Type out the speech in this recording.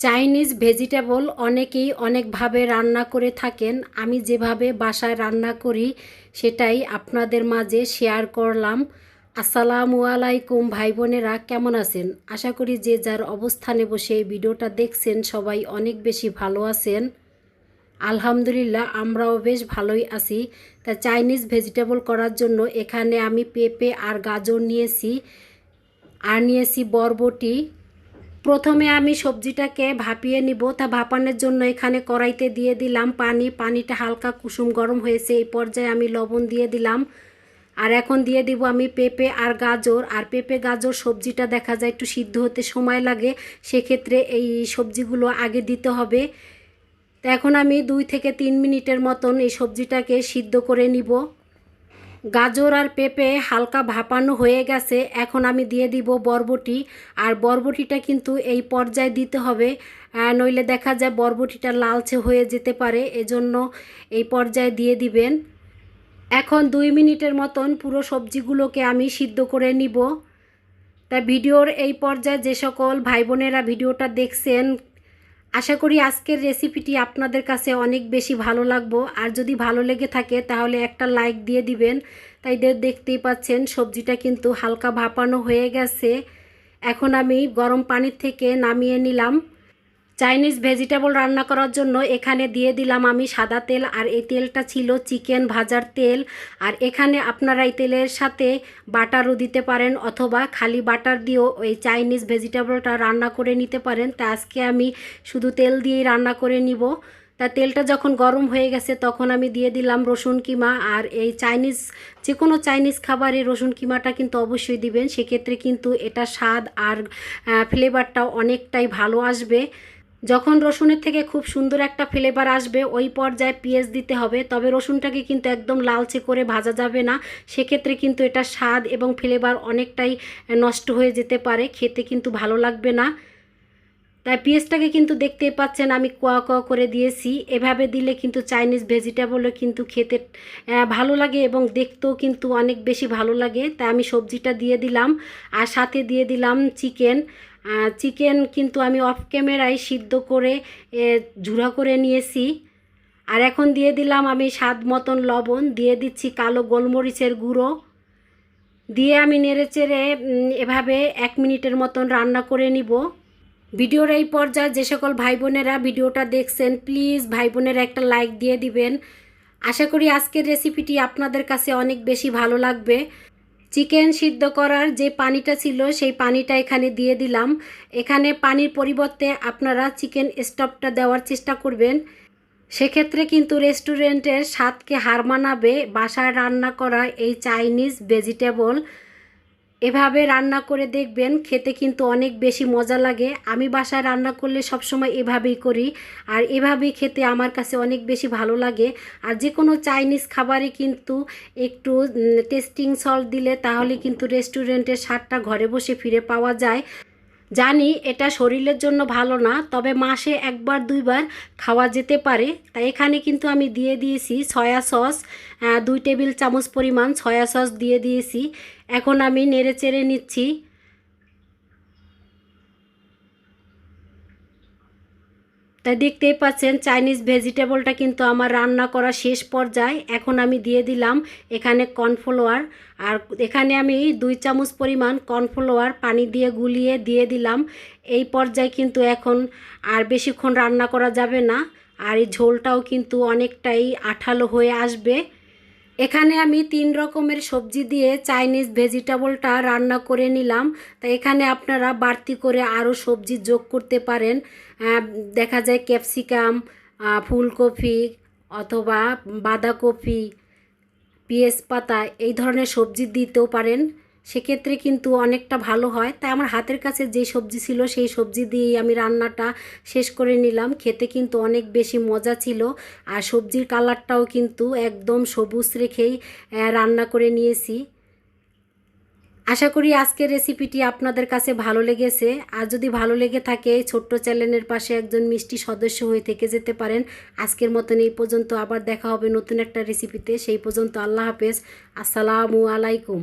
Chinese vegetable অনেকেই অনেকভাবে রান্না করে থাকেন। আমি যেভাবে বাসায় রান্না করি, সেটাই আপনাদের মাঝে শেয়ার করলাম। আসসালামু আলাইকুম ভাই বোনেরা কেমন আছেন? আশা করি যে যার অবস্থানে বসে এই ভিডিওটা দেখছেন, সবাই অনেক বেশি ভালো আছেন। আলহামদুলিল্লাহ, আমরাও বেশ ভালোই আছি। তা চাইনিজ ভেজিটেবল করার জন্য এখানে আমি পেঁপে আর গাজর নিয়েছি। আর নিয়েছি বরবটি। প্রথমে আমি সবজিটাকে ভাপিয়ে নিব। তা ভাপানোর জন্য এখানে কড়াইতে দিয়ে দিলাম পানি। পানিটা হালকা কুসুম গরম হয়েছে, এই পর্যায়ে আমি লবণ দিয়ে দিলাম। আর এখন দিয়ে দিব আমি পেঁপে আর গাজর। আর পেঁপে, গাজর সবজিটা দেখা যায় একটু সিদ্ধ হতে সময় লাগে, সেক্ষেত্রে এই সবজিগুলো আগে দিতে হবে। তো এখন আমি দুই থেকে তিন মিনিটের মতন এই সবজিটাকে সিদ্ধ করে নিব। গাজর আর পেঁপে হালকা ভাপানো হয়ে গেছে, এখন আমি দিয়ে দিব বরবটি। আর বরবটিটা কিন্তু এই পর্যায়ে দিতে হবে। নইলে দেখা যায় বরবটিটা লালচে হয়ে যেতে পারে, এজন্য এই পর্যায়ে দিয়ে দিবেন। এখন দুই মিনিটের মতন পুরো সবজিগুলোকে আমি সিদ্ধ করে নিব। তা ভিডিওর এই পর্যায়ে যে সকল ভাই বোনেরা ভিডিওটা দেখছেন আশা করি আজকের রেসিপিটি আপনাদের কাছে অনেক বেশি ভালো লাগবো। আর যদি ভালো লেগে থাকে, তাহলে একটা লাইক দিয়ে দিবেন। তাই দেখতেই পাচ্ছেন, সবজিটা কিন্তু হালকা ভাপানো হয়ে গেছে। এখন আমি গরম পানির থেকে নামিয়ে নিলাম। চাইনিজ ভেজিটেবল রান্না করার জন্য এখানে দিয়ে দিলাম আমি সাদা তেল, আর এই তেলটা ছিল চিকেন ভাজার তেল। আর এখানে আপনারা এই তেলের সাথে বাটারও দিতে পারেন অথবা খালি বাটার দিয়েও ওই চাইনিজ ভেজিটেবলটা রান্না করে নিতে পারেন। তা আজকে আমি শুধু তেল দিয়েই রান্না করে নিব। তা তেলটা যখন গরম হয়ে গেছে তখন আমি দিয়ে দিলাম রসুন কিমা, আর এই চাইনিজ যে কোনো চাইনিজ খাবারে রসুন কিমাটা কিন্তু অবশ্যই দিবেন। সেক্ষেত্রে কিন্তু এটা স্বাদ আর ফ্লেভারটাও অনেকটাই ভালো আসবে। যখন রসুনের থেকে খুব সুন্দর একটা ফ্লেভার আসবে, ওই পর্যায়ে পেঁয়াজ দিতে হবে। তবে রসুনটাকে কিন্তু একদম লালচে করে ভাজা যাবে না। সেক্ষেত্রে কিন্তু এটা স্বাদ এবং ফ্লেভার অনেকটাই নষ্ট হয়ে যেতে পারে। খেতে কিন্তু ভালো লাগবে না। তাই পেঁয়াজটাকে কিন্তু দেখতেই পাচ্ছেন আমি কোয়া কোয়া করে দিয়েছি। এভাবে দিলে কিন্তু চাইনিজ ভেজিটেবলও কিন্তু খেতে ভালো লাগে এবং দেখতেও কিন্তু অনেক বেশি ভালো লাগে। তাই আমি সবজিটা দিয়ে দিলাম। আর সাথে দিয়ে দিলাম চিকেন। চিকেন কিন্তু আমি অফ ক্যামেরায় সিদ্ধ করে ঝুরা করে নিয়েছি। আর এখন দিয়ে দিলাম আমি স্বাদ মতন লবণ, দিয়ে দিচ্ছি কালো গোলমরিচের গুঁড়ো। দিয়ে আমি নেড়ে চেড়ে এভাবে এক মিনিটের মতন রান্না করে নিব। ভিডিওর এই পর্যায়ে যে সকল ভাই বোনেরা ভিডিওটা দেখছেন প্লিজ ভাই বোনেরা একটা লাইক দিয়ে দিবেন। আশা করি আজকের রেসিপিটি আপনাদের কাছে অনেক বেশি ভালো লাগবে। চিকেন সিদ্ধ করার যে পানিটা ছিল, সেই পানিটা এখানে দিয়ে দিলাম। এখানে পানির পরিবর্তে আপনারা চিকেন স্টপটা দেওয়ার চেষ্টা করবেন। সেক্ষেত্রে কিন্তু রেস্টুরেন্টের স্বাদকে হার মানাবে। বাসায় রান্না করা এই চাইনিজ ভেজিটেবল এভাবে রান্না করে দেখবেন, খেতে কিন্তু অনেক বেশি মজা লাগে। আমি বাসায় রান্না করলে সব সময় এভাবেই করি আর এভাবেই খেতে আমার কাছে অনেক বেশি ভালো লাগে। আর যে কোনো চাইনিজ খাবারে কিন্তু একটু টেস্টিং সল্ট দিলে তাহলে কিন্তু রেস্টুরেন্টের স্বাদটা ঘরে বসে ফিরে পাওয়া যায়। জানি এটা শরীরের জন্য ভালো না, তবে মাসে একবার, দুইবার খাওয়া যেতে পারে। তাই এখানে কিন্তু আমি দিয়ে দিয়েছি সয়া সস দুই টেবিল চামচ পরিমাণ সয়া সস দিয়ে দিয়েছি। এখন আমি নেড়ে চেড়ে নিচ্ছি। তাই দেখতেই পাচ্ছেন চাইনিজ ভেজিটেবলটা কিন্তু আমার রান্না করা শেষ পর্যায়ে। এখন আমি দিয়ে দিলাম এখানে কর্নফ্লাওয়ার আর এখানে আমি দুই চামচ পরিমাণ কর্নফ্লাওয়ার পানি দিয়ে গুলিয়ে দিয়ে দিলাম। এই পর্যায়ে কিন্তু এখন আর বেশিক্ষণ রান্না করা যাবে না। আর এই ঝোলটাও কিন্তু অনেকটাই আঠালো হয়ে আসবে। এখানে আমি তিন রকমের সবজি দিয়ে চাইনিজ ভেজিটেবলটা রান্না করে নিলাম। তা এখানে আপনারা বাড়তি করে আরও সবজি যোগ করতে পারেন। দেখা যায় ক্যাপসিকাম ফুলকপি অথবা বাঁধাকপি, পেঁয়াজ পাতা, এই ধরনের সবজি দিতেও পারেন। সেক্ষেত্রে কিন্তু অনেকটা ভালো হয়। তাই আমার হাতের কাছে যে সবজি ছিল, সেই সবজি দিয়েই আমি রান্নাটা শেষ করে নিলাম। খেতে কিন্তু অনেক বেশি মজা ছিল। আর সবজির কালারটাও কিন্তু একদম সবুজ রেখেই রান্না করে নিয়েছি। আশা করি আজকের রেসিপিটি আপনাদের কাছে ভালো লেগেছে। আর যদি ভালো লেগে থাকে, ছোট্ট চ্যানেলের পাশে একজন মিষ্টি সদস্য হয়ে থেকে যেতে পারেন। আজকের মতন এই পর্যন্ত আবার দেখা হবে নতুন একটা রেসিপিতে। সেই পর্যন্ত আল্লাহ হাফেজ। আসসালামু আলাইকুম।